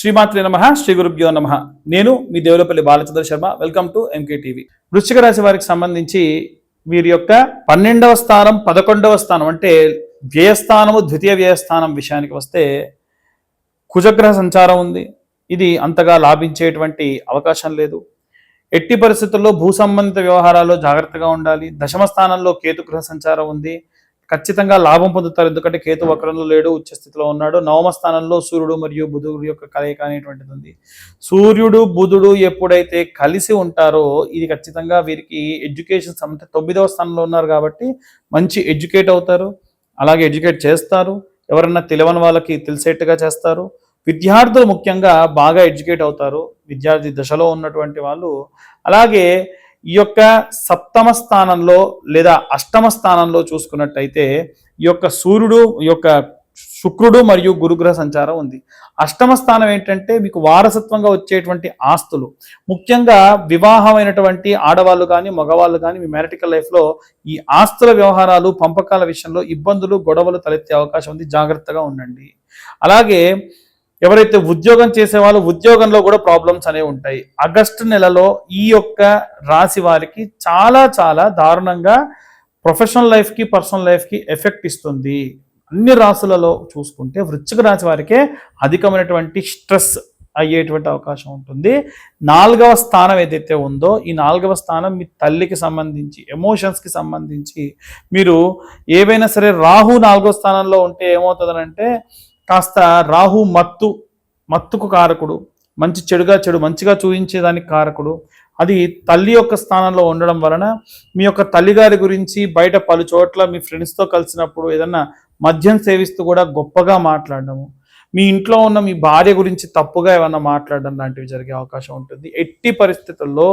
శ్రీమాత్రి నమ శ్రీ గురుభ్యో నమ. నేను మీ Devulapalli Balachandra Sharma welcome to MK TV Vrishchika రాశి వారికి సంబంధించి వీరి యొక్క పన్నెండవ స్థానం పదకొండవ స్థానం అంటే వ్యయస్థానము ద్వితీయ వ్యయస్థానం విషయానికి వస్తే కుజగ్రహ సంచారం ఉంది. ఇది అంతగా లాభించేటువంటి అవకాశం లేదు. ఎట్టి పరిస్థితుల్లో భూ సంబంధిత వ్యవహారాల్లో జాగ్రత్తగా ఉండాలి. దశమ స్థానంలో కేతు గ్రహ సంచారం ఉంది. ఖచ్చితంగా లాభం పొందుతారు. ఎందుకంటే కేతు వక్రంలో లేడు ఉచ్చ స్థితిలో ఉన్నాడు. నవమ స్థానంలో సూర్యుడు మరియు బుధుడు యొక్క కలయిక అనేటువంటిది ఉంది. సూర్యుడు బుధుడు ఎప్పుడైతే కలిసి ఉంటారో ఇది ఖచ్చితంగా వీరికి ఎడ్యుకేషన్ అంటే తొమ్మిదవ స్థానంలో ఉన్నారు కాబట్టి మంచి ఎడ్యుకేట్ అవుతారు. అలాగే ఎడ్యుకేట్ చేస్తారు. ఎవరన్నా తెలియని వాళ్ళకి తెలిసేట్టుగా చేస్తారు. విద్యార్థులు ముఖ్యంగా బాగా ఎడ్యుకేట్ అవుతారు. విద్యార్థి దశలో ఉన్నటువంటి వాళ్ళు. అలాగే ఈ యొక్క సప్తమ స్థానంలో లేదా అష్టమ స్థానంలో చూసుకున్నట్టయితే ఈ యొక్క సూర్యుడు ఈ యొక్క శుక్రుడు మరియు గురుగ్రహ సంచారం ఉంది. అష్టమ స్థానం ఏంటంటే మీకు వారసత్వంగా వచ్చేటువంటి ఆస్తులు. ముఖ్యంగా వివాహమైనటువంటి ఆడవాళ్ళు కానీ మగవాళ్ళు కానీ మీ మ్యారిటికల్ లైఫ్లో ఈ ఆస్తుల వ్యవహారాలు పంపకాల విషయంలో ఇబ్బందులు గొడవలు తలెత్తే అవకాశం ఉంది. జాగ్రత్తగా ఉండండి. అలాగే ఎవరైతే ఉద్యోగం చేసే వాళ్ళు ఉద్యోగంలో కూడా ప్రాబ్లమ్స్ అనేవి ఉంటాయి. ఆగస్టు నెలలో ఈ యొక్క రాశి వారికి చాలా చాలా దారుణంగా ప్రొఫెషనల్ లైఫ్కి పర్సనల్ లైఫ్కి ఎఫెక్ట్ ఇస్తుంది. అన్ని రాశులలో చూసుకుంటే వృశ్చిక రాశి వారికే అధికమైనటువంటి స్ట్రెస్ అయ్యేటువంటి అవకాశం ఉంటుంది. నాలుగవ స్థానం ఏదైతే ఉందో ఈ నాలుగవ స్థానం మీ తల్లికి సంబంధించి ఎమోషన్స్కి సంబంధించి. మీరు ఏవైనా సరే రాహు నాలుగవ స్థానంలో ఉంటే ఏమవుతుందనంటే కాస్త రాహు మత్తు మత్తుకు కారకుడు మంచి చెడుగా చెడు మంచిగా చూపించేదానికి కారకుడు. అది తల్లి యొక్క స్థానంలో ఉండడం వలన మీ యొక్క తల్లిగారి గురించి బయట పలు చోట్ల మీ ఫ్రెండ్స్తో కలిసినప్పుడు ఏదన్నా మద్యం సేవిస్తూ కూడా గొప్పగా మాట్లాడడము. మీ ఇంట్లో ఉన్న మీ భార్య గురించి తప్పుగా ఏమన్నా మాట్లాడడం లాంటివి జరిగే అవకాశం ఉంటుంది. ఎట్టి పరిస్థితుల్లో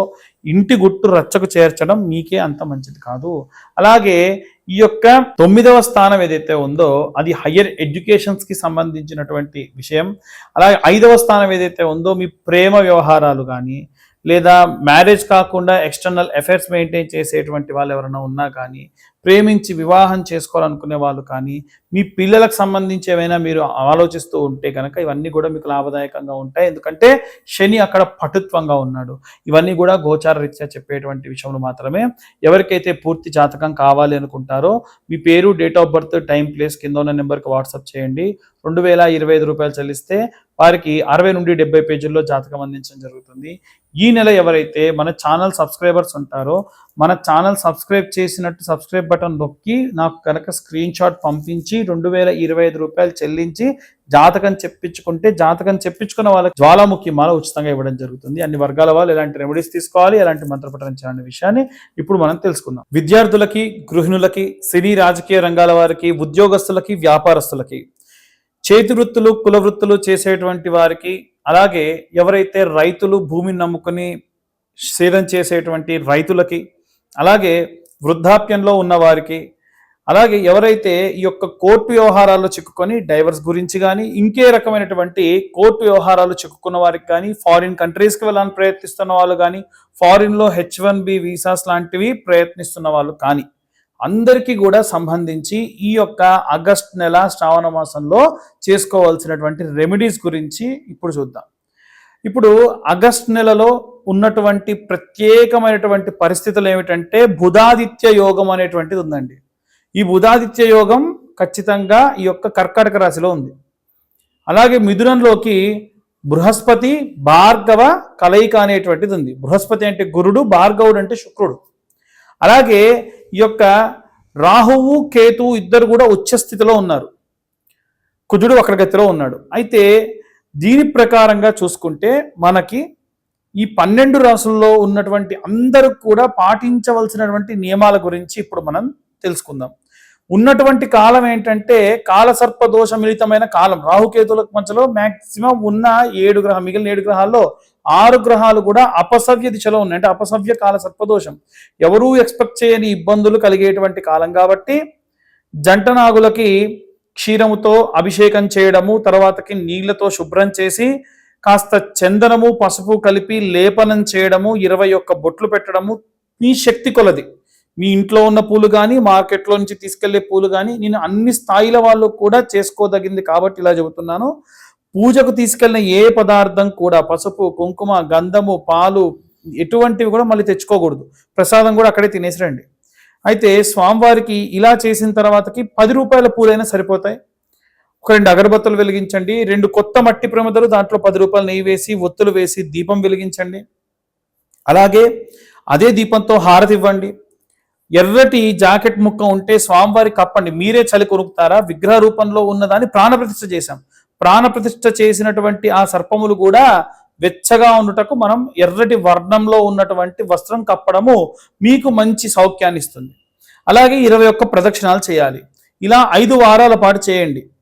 ఇంటి గుట్టు రచ్చకు చేర్చడం మీకే అంత మంచిది కాదు. అలాగే ఈ యొక్క తొమ్మిదవ స్థానం ఏదైతే ఉందో అది హయ్యర్ ఎడ్యుకేషన్స్కి సంబంధించినటువంటి విషయం. అలాగే ఐదవ స్థానం ఏదైతే ఉందో మీ ప్రేమ వ్యవహారాలు కానీ లేదా మ్యారేజ్ కాకుండా ఎక్స్టర్నల్ అఫైర్స్ మెయింటైన్ చేసేటువంటి వాళ్ళు ఎవరైనా ఉన్నా కానీ ప్రేమించి వివాహం చేసుకోవాలనుకునే వాళ్ళు కానీ మీ పిల్లలకు సంబంధించి ఏమైనా మీరు ఆలోచిస్తూ ఉంటే కనుక ఇవన్నీ కూడా మీకు లాభదాయకంగా ఉంటాయి. ఎందుకంటే శని అక్కడ పటుత్వంగా ఉన్నాడు. ఇవన్నీ కూడా గోచార రీత్యా చెప్పేటువంటి విషయంలో మాత్రమే ఎవరికైతే పూర్తి జాతకం కావాలి అనుకుంటారో మీ పేరు date of birth time place కింద ఉన్న నెంబర్కి వాట్సాప్ చేయండి. రెండు వేల ఇరవై ఐదు రూపాయలు చెల్లిస్తే వారికి అరవై నుండి డెబ్బై పేజీల్లో జాతకం అందించడం జరుగుతుంది. ఈ నెల ఎవరైతే మన ఛానల్ సబ్స్క్రైబర్స్ ఉంటారో మన ఛానల్ సబ్స్క్రైబ్ చేసినట్టు సబ్స్క్రైబ్ బటన్ నొక్కి నాకు కనుక స్క్రీన్ షాట్ పంపించి రెండు వేల ఇరవై ఐదు రూపాయలు చెల్లించి జాతకం చెప్పించుకుంటే జాతకం చెప్పించుకున్న వాళ్ళకి జ్వాలాముఖి మాల ఉచితంగా ఇవ్వడం జరుగుతుంది. అన్ని వర్గాల వాళ్ళు ఎలాంటి రెమెడీస్ తీసుకోవాలి ఎలాంటి మంత్రపఠనం చేయాలనే విషయాన్ని ఇప్పుడు మనం తెలుసుకుందాం. విద్యార్థులకి గృహిణులకి సినీ రాజకీయ రంగాల వారికి ఉద్యోగస్తులకి వ్యాపారస్తులకి చేతి వృత్తులు కుల వృత్తులు చేసేటువంటి వారికి అలాగే ఎవరైతే రైతులు భూమిని నమ్ముకొని సేదం చేసేటువంటి రైతులకి అలాగే వృద్ధాప్యంలో ఉన్న వారికి అలాగే ఎవరైతే ఈ యొక్క కోర్టు వ్యవహారాల్లో చిక్కుకొని డైవర్స్ గురించి కానీ ఇంకే రకమైనటువంటి కోర్టు వ్యవహారాలు చిక్కుకున్న వారికి కానీ ఫారిన్ కంట్రీస్కి వెళ్ళాలని ప్రయత్నిస్తున్న వాళ్ళు కానీ ఫారిన్లో హెచ్ వన్ బి వీసాస్ లాంటివి ప్రయత్నిస్తున్న వాళ్ళు కానీ అందరికీ కూడా సంబంధించి ఈ యొక్క ఆగస్ట్ నెల శ్రావణ మాసంలో చేసుకోవాల్సినటువంటి రెమెడీస్ గురించి ఇప్పుడు చూద్దాం. ఇప్పుడు ఆగస్ట్ నెలలో ఉన్నటువంటి ప్రత్యేకమైనటువంటి పరిస్థితులు ఏమిటంటే బుధాదిత్య యోగం అనేటువంటిది ఉందండి. ఈ బుధాదిత్య యోగం ఖచ్చితంగా ఈ యొక్క కర్కాటక రాశిలో ఉంది. అలాగే మిథునంలోకి బృహస్పతి భార్గవ కలయిక అనేటువంటిది ఉంది. బృహస్పతి అంటే గురుడు భార్గవుడు అంటే శుక్రుడు. అలాగే ఈ యొక్క రాహువు కేతు ఇద్దరు కూడా ఉచ్చస్థితిలో ఉన్నారు. కుజుడు వక్రగతిలో ఉన్నాడు. అయితే దీని ప్రకారంగా చూసుకుంటే మనకి ఈ పన్నెండు రాసుల్లో ఉన్నటువంటి అందరూ కూడా పాటించవలసినటువంటి నియమాల గురించి ఇప్పుడు మనం తెలుసుకుందాం. ఉన్నటువంటి కాలం ఏంటంటే కాలసర్ప దోష మిళితమైన కాలం. రాహుకేతులకు మధ్యలో మాక్సిమం ఉన్న ఏడు గ్రహం మిగిలిన ఏడు గ్రహాల్లో ఆరు గ్రహాలు కూడా అపసవ్య దిశలో ఉన్నాయి. అంటే అపసవ్య కాల సర్పదోషం ఎవరూ ఎక్స్పెక్ట్ చేయని ఇబ్బందులు కలిగేటువంటి కాలం కాబట్టి జంట నాగులకి క్షీరముతో అభిషేకం చేయడము తర్వాతకి నీళ్ళతో శుభ్రం చేసి కాస్త చందనము పసుపు కలిపి లేపనం చేయడము ఇరవై ఒక్క బొట్లు పెట్టడము మీ శక్తి కొలది. మీ ఇంట్లో ఉన్న పూలు కానీ మార్కెట్లో నుంచి తీసుకెళ్ళే పూలు కానీ నేను అన్ని స్థాయిల వాళ్ళు కూడా చేసుకోదగింది కాబట్టి ఇలా చెబుతున్నాను. పూజకు తీసుకెళ్ళిన ఏ పదార్థం కూడా పసుపు కుంకుమ గంధము పాలు ఎటువంటివి కూడా మళ్ళీ తెచ్చుకోకూడదు. ప్రసాదం కూడా అక్కడే తినేసి రండి. అయితే స్వామివారికి ఇలా చేసిన తర్వాతకి పది రూపాయల పూలైనా సరిపోతాయి. ఒక రెండు అగరబత్తులు వెలిగించండి రెండు కొత్త మట్టి ప్రమదలు దాంట్లో పది రూపాయలు నెయ్యి వేసి ఒత్తులు వేసి దీపం వెలిగించండి. అలాగే అదే దీపంతో హారతి ఇవ్వండి. ఎర్రటి జాకెట్ ముక్క ఉంటే స్వామివారి కప్పండి. మీరే చలి కొనుక్కుతారా విగ్రహ రూపంలో ఉన్నదాన్ని ప్రాణప్రతిష్ఠ చేశాం. ప్రాణప్రతిష్ఠ చేసినటువంటి ఆ సర్పములు కూడా వెచ్చగా ఉండుటకు మనం ఎర్రటి వర్ణంలో ఉన్నటువంటి వస్త్రం కప్పడము మీకు మంచి సౌఖ్యాన్ని ఇస్తుంది అలాగే ఇరవై ఒక్క ప్రదక్షిణాలు చేయాలి. ఇలా ఐదు వారాల పాటు చేయండి.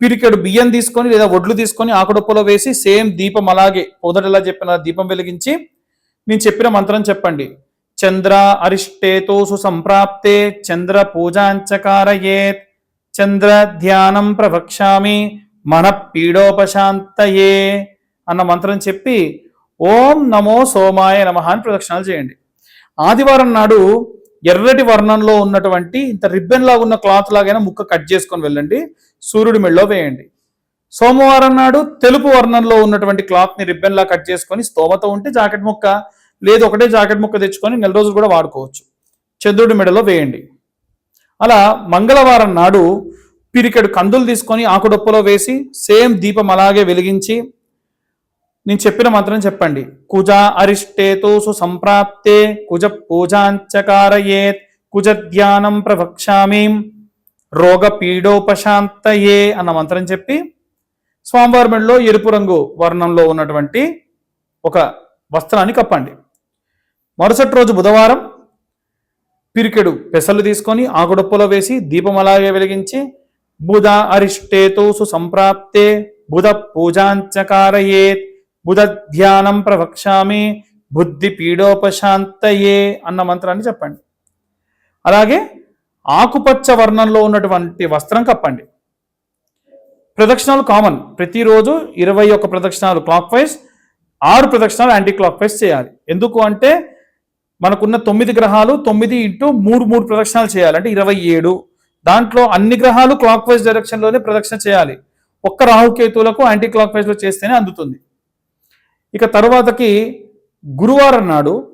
పిరికెడు బియ్యం తీసుకొని లేదా వడ్లు తీసుకొని ఆకుడుప్పలో వేసి సేమ్ దీపం అలాగే పొదటలా చెప్పిన దీపం వెలిగించి నేను చెప్పిన మంత్రం చెప్పండి. చంద్ర అరిష్టేతోసు సంప్రాప్తే చంద్ర పూజాంచకారయేత్ చంద్ర ధ్యానం ప్రవక్ష్యామి మన పీడోపశాంతయే అన్న మంత్రం చెప్పి ఓం నమో సోమాయ నమ అని ప్రదక్షిణాలు చేయండి. ఆదివారం నాడు ఎర్రటి వర్ణంలో ఉన్నటువంటి ఇంత రిబ్బన్ లాగా ఉన్న క్లాత్ లాగైనా ముక్క కట్ చేసుకొని వెళ్ళండి. సూర్యుడి మెళ్ళో వేయండి. సోమవారం నాడు తెలుపు వర్ణంలో ఉన్నటువంటి క్లాత్ని రిబ్బన్ లా కట్ చేసుకొని స్తోమత ఉంటే జాకెట్ ముక్క లేదు ఒకటే జాకెట్ ముక్క తెచ్చుకొని నెల రోజులు కూడా వాడుకోవచ్చు. చంద్రుడి మెడలో వేయండి. అలా మంగళవారం నాడు పిరికెడు కందులు తీసుకొని ఆకుడొప్పలో వేసి సేమ్ దీపం అలాగే వెలిగించి నేను చెప్పిన మంత్రం చెప్పండి. కుజ అరిష్టేతో సంప్రాప్తే కుజ పూజాంచకారయేత్ కుజ ధ్యానం ప్రవక్ష్యామి. రోగ పీడోపశాంతయే అన్న మంత్రం చెప్పి స్వామివారి మెడలో ఎరుపు రంగు వర్ణంలో ఉన్నటువంటి ఒక వస్త్రాన్ని కప్పండి. మరుసటి రోజు బుధవారం పిరికెడు పెసలు తీసుకొని ఆకుడప్పులో వేసి దీపం అలాగే వెలిగించి బుధ అరిష్టేతో సంప్రాప్తే బుధ పూజాంచకారయేత్ బుధ ధ్యానం ప్రవక్ష్యామి బుద్ధి పీడోపశాంతయే అన్న మంత్రాన్ని చెప్పండి. అలాగే ఆకుపచ్చ వర్ణంలో ఉన్నటువంటి వస్త్రం కప్పండి. ప్రదక్షిణాలు కామన్. ప్రతిరోజు ఇరవై ఒక్క ప్రదక్షిణాలు క్లాక్ వైజ్ ఆరు ప్రదక్షిణాలు యాంటీ క్లాక్ వైజ్ చేయాలి. ఎందుకు అంటే మనకున్న తొమ్మిది గ్రహాలు తొమ్మిది ఇంటూ మూడు మూడు ప్రదక్షిణాలు చేయాలి. అంటే ఇరవై ఏడు. దాంట్లో అన్ని గ్రహాలు క్లాక్ వైజ్ డైరెక్షన్లోనే ప్రదక్షిణ చేయాలి. ఒక్క రాహుకేతువులకు యాంటీ క్లాక్ వైజ్లో చేస్తేనే అందుతుంది. ఇక తరువాతకి గురువారం నాడు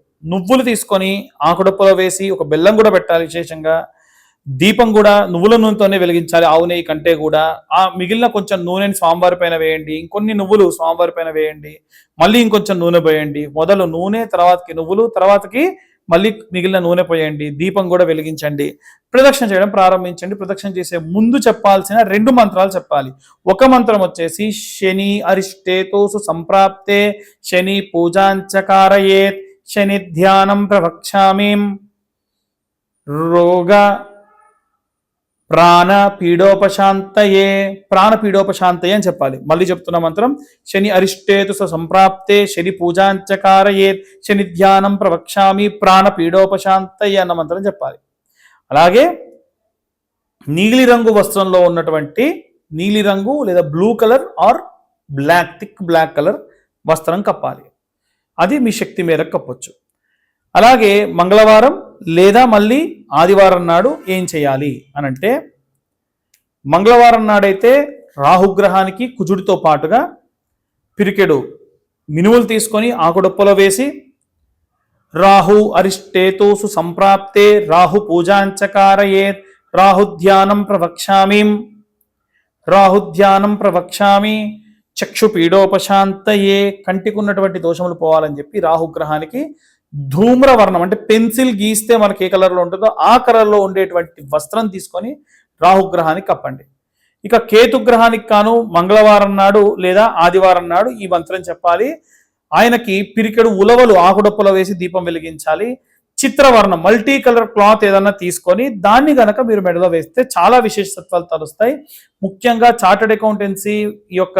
నువ్వులు తీసుకొని ఆకుడప్పులో వేసి ఒక బెల్లం కూడా పెట్టాలి విశేషంగా. దీపం కూడా నువ్వుల నూనెతోనే వెలిగించాలి ఆవు నెయ్యి కంటే కూడా. ఆ మిగిలిన కొంచెం నూనెని స్వామివారి పైన వేయండి ఇంకొన్ని నువ్వులు స్వామివారి పైన వేయండి మళ్ళీ ఇంకొంచెం నూనె పోయండి. మొదలు నూనె తర్వాతకి నువ్వులు తర్వాతకి మళ్ళీ మిగిలిన నూనె పోయండి దీపం కూడా వెలిగించండి. ప్రదక్షిణ చేయడం ప్రారంభించండి. ప్రదక్షిణ చేసే ముందు చెప్పాల్సిన రెండు మంత్రాలు చెప్పాలి. ఒక మంత్రం వచ్చేసి శని అరిష్టేతోసు సంప్రాప్తే శని పూజాంచకారయేత్. శని ధ్యానం ప్రవక్ష్యామి రోగ ప్రాణ పీడోపశాంతయే ప్రాణ పీడోపశాంతయే అని చెప్పాలి. మళ్ళీ చెప్తున్న మంత్రం శని అరిష్టేతు స సంప్రాప్తే శని పూజాంచకారయే శని ధ్యానం ప్రవక్ష్యామి ప్రాణ పీడోపశాంతయే అన్న మంత్రం చెప్పాలి. అలాగే నీలిరంగు వస్త్రంలో ఉన్నటువంటి నీలిరంగు లేదా blue colour or black thick black colour వస్త్రం కప్పాలి. అది మీ శక్తి మేరకు కప్పొచ్చు అలాగే మంగళవారం లేదా మళ్ళీ ఆదివారం నాడు ఏం చేయాలి అని అంటే మంగళవారం నాడైతే రాహుగ్రహానికి కుజుడితో పాటుగా పిరికెడు మినుములు తీసుకొని ఆకుడొప్పలో వేసి రాహు అరిష్టేతోసు సంప్రాప్తే రాహు పూజాంచకారయే రాహుధ్యానం ప్రవక్ష్యామి రాహుధ్యానం ప్రవక్ష్యామి చక్షు పీడోపశాంతయే కంటికి ఉన్నటువంటి దోషములు పోవాలని చెప్పి రాహుగ్రహానికి ధూమ్రవర్ణం అంటే పెన్సిల్ గీస్తే మనకి ఏ కలర్లో ఉంటుందో ఆ కలర్లో ఉండేటువంటి వస్త్రం తీసుకొని రాహుగ్రహానికి కప్పండి. ఇక కేతుగ్రహానికి కాను మంగళవారం నాడు లేదా ఆదివారం నాడు ఈ మంత్రం చెప్పాలి. ఆయనకి పిరికెడు ఉలవలు ఆకుడప్పులో వేసి దీపం వెలిగించాలి. చిత్రవర్ణం మల్టీ కలర్ క్లాత్ ఏదన్నా తీసుకొని దాన్ని గనక మీరు మెడలో వేస్తే చాలా విశేషత్వాలు తలుస్తాయి ముఖ్యంగా చార్టెడ్ అకౌంటెన్సీ ఈ యొక్క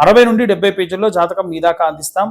అరవై నుండి డెబ్బై పేజీల్లో జాతకం మీ దాకా అందిస్తాం.